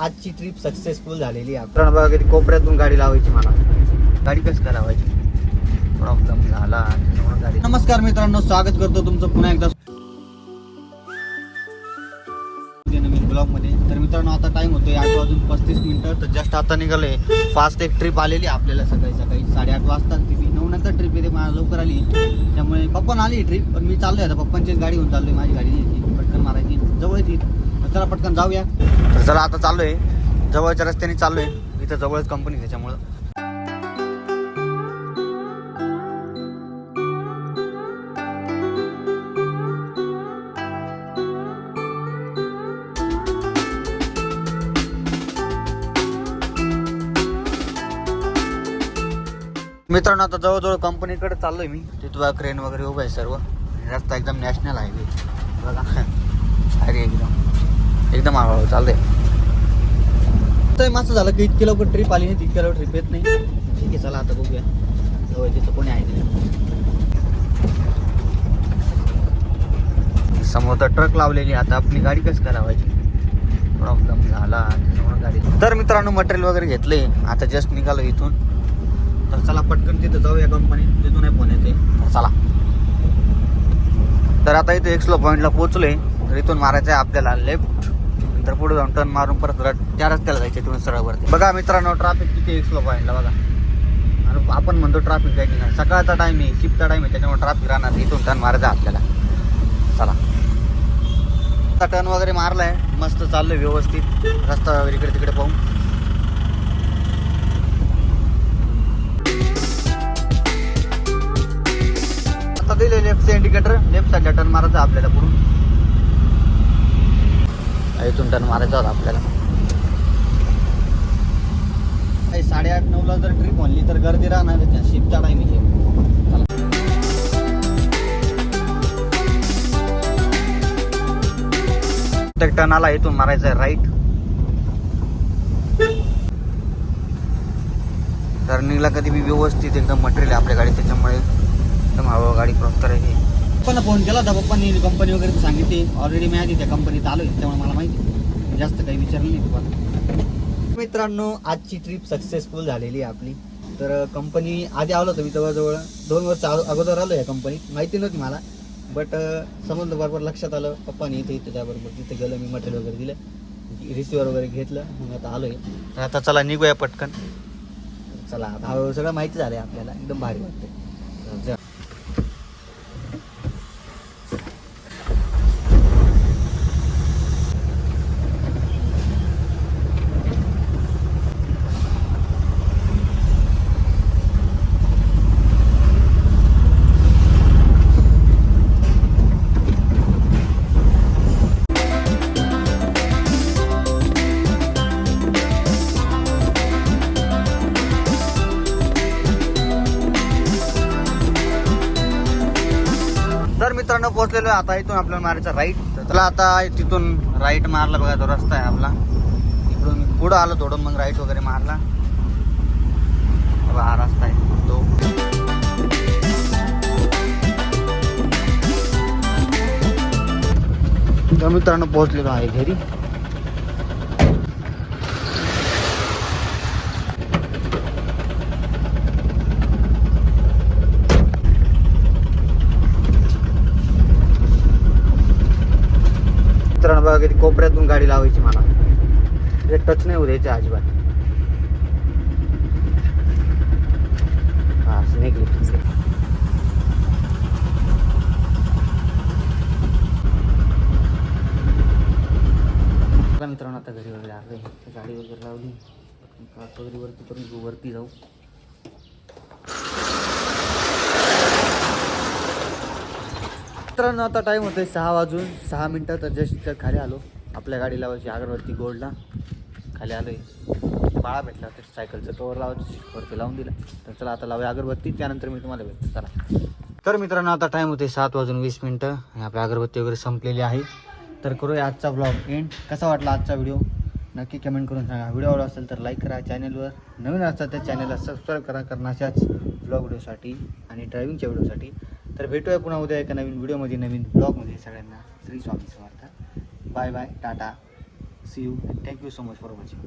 आजची trip successful झालेली आहे. बघा कोपऱ्यातून गाडी लावायची मला. गाडी कसं काय लावायची? प्रॉब्लेम झाला. गाडी नमस्कार मित्रांनो स्वागत करतो तुमचं पुन्हा एकदा. नवीन ब्लॉगमध्ये तर मित्रांनो आता टाइम होतोय आठ वाजून पस्तीस मिनिटं. तर जस्ट आता निघाले फास्ट एक ट्रिप आलेली आपल्याला सकाळी सकाळी. साडेआठ वाजता ती. नऊ नंतर ट्रिप येते. मला लवकर आली. त्यामुळे पप्पा आली ट्रिप पण मी चाललोय आता. पप्पांचीच गाडी होऊन चाललोय. माझी गाडी पटकन मारायची. जवळ येते चला पटकन जाऊया. तर चला आता चाललोय. जवळच्या रस्त्याने चाललोय. इथं जवळच कंपनी त्याच्यामुळं. मित्रांनो आता जवळजवळ कंपनीकडे चाललोय मी. तिथं क्रेन वगैरे उभं आहे सर्व. रस्ता एकदम नॅशनल हायवे बघा. अरे एकदम हळूहळू चाललंय तर मस्त झालं की इतकी लवकर ट्रिप आली नाही तितक्या लवकर ट्रिप येत नाही. ठीक आहे चला आता बघूया. जवळ तिथं कोणी आहे नाही. समोर तर ट्रक लावलेली आता आपली गाडी कसं करावायची? प्रॉब्लेम झाला गाडी तर मित्रांनो मटेरियल वगैरे घेतले. आता जस्ट निघालो इथून. तर चला पटकन तिथं जाऊया कंपनीत तिथून आहे फोन येते तर चला. तर आता इथे एक्सलो पॉईंटला पोहोचलोय. तर इथून मारायचं आहे आपल्याला लेफ्ट नंतर पुढे जाऊन टर्न मारून परत त्या रस्त्याला जायचे तिथून सरळवरती. बघा मित्रांनो ट्रॅफिक किती एक्सलो पॉईंटला बघा. आणि आपण म्हणतो ट्रॅफिक काही नाही. सकाळचा टाईम आहे शिफ्टचा टाईम आहे त्याच्यामुळे ट्रॅफिक राहणार इथून टर्न मारायचं आपल्याला. चला. आता टर्न वगैरे मारलाय. मस्त चाललोय व्यवस्थित. रस्ता वगैरे इकडे तिकडे पाहून आता दिले लेफ्टचं इंडिकेटर लेफ्ट साईडला टर्न मारायचं आपल्याला पुढून. इथून टर्न मारायचा होता आपल्याला. काही साडेआठ नऊला जर ट्रिप म्हणली तर गर्दी राहणार शिफ्टचा टाइम आहे प्रत्येक टर्नाला इथून मारायचं आहे राईट टर्निंगला कधी बी व्यवस्थित एकदम मटेरियल आहे आपल्या गाडी त्याच्यामुळे एकदम हळूहळू गाडी क्रॉस करायची. पप्पाला फोन केला होता. पप्पांनी कंपनी वगैरे सांगितली. ऑलरेडी मी आधी त्या कंपनीत आलोय त्यामुळे मला माहिती जास्त काही विचारलं नाही तुम्हाला मित्रांनो आजची ट्रिप सक्सेसफुल झालेली आहे आपली. तर कंपनी आधी आलो होतो मी जवळजवळ. दोन वर्ष अगोदर आलो या कंपनीत माहिती नव्हती मला. बट समजलं बरोबर लक्षात आलं. पप्पानी इथे इथे त्याबरोबर तिथे गेलं मी मटेरियल वगैरे दिलं. रिसिवर वगैरे घेतलं. मग आता आलो आहे आता चला निघूया पटकन. चला आता हळूहळू सगळं माहिती झालं आहे आपल्याला. एकदम भारी वाटते तर मित्रांनो पोहोचलेलो आहे आता इथून आपल्याला मारायचा राईट तर चला आता तिथून राईट मारला बघा तो रस्ता आहे आपला. इकडून पुढं आलो थोडं मग राईट वगैरे मारला. हा रस्ता आहे. तो. तर मित्रांनो पोहोचलेलो आहे घरी मित्रांनो बघा किती कोपऱ्यातून गाडी लावायची मला. म्हणजे ते टच नाही होऊ अजिबात. हा स्नेक मित्रांनो आता घरी वगैरे आलोय. गाडी वगैरे लावली. वगैरे वरती करून वरती जाऊ. मित्रांनो आता टाईम होतोय सहा वाजून सहा मिनटं तर जस्ट खाली आलो. आपल्या गाडी लावायची अगरबत्ती गोल्डला खाली आलोय. बाळा भेटला तर सायकलचं कवर लावायचं वरती लावून दिलं. तर चला आता लावूया अगरबत्ती त्यानंतर मी तुम्हाला भेटतो. चला. तर मित्रांनो आता टाईम होते सात वाजून वीस मिनटं. आणि आपली अगरबत्ती वगैरे संपलेली आहे. तर करूया आजचा ब्लॉग एंड कसा वाटला आजचा व्हिडिओ नक्की कमेंट करून सांगा. व्हिडिओ आवडला असेल तर लाईक करा. चॅनलवर नवीन असतात त्या चॅनलला सबस्क्राईब करा. कारण अशाच ब्लॉग व्हिडिओसाठी आणि ड्रायव्हिंगच्या व्हिडिओसाठी तर भेटूया पुन्हा उद्या एका नवीन व्हिडिओमध्ये नवीन ब्लॉगमध्ये सगळ्यांना Shri Swami Samarth. Bye bye tata. See you thank you so much for watching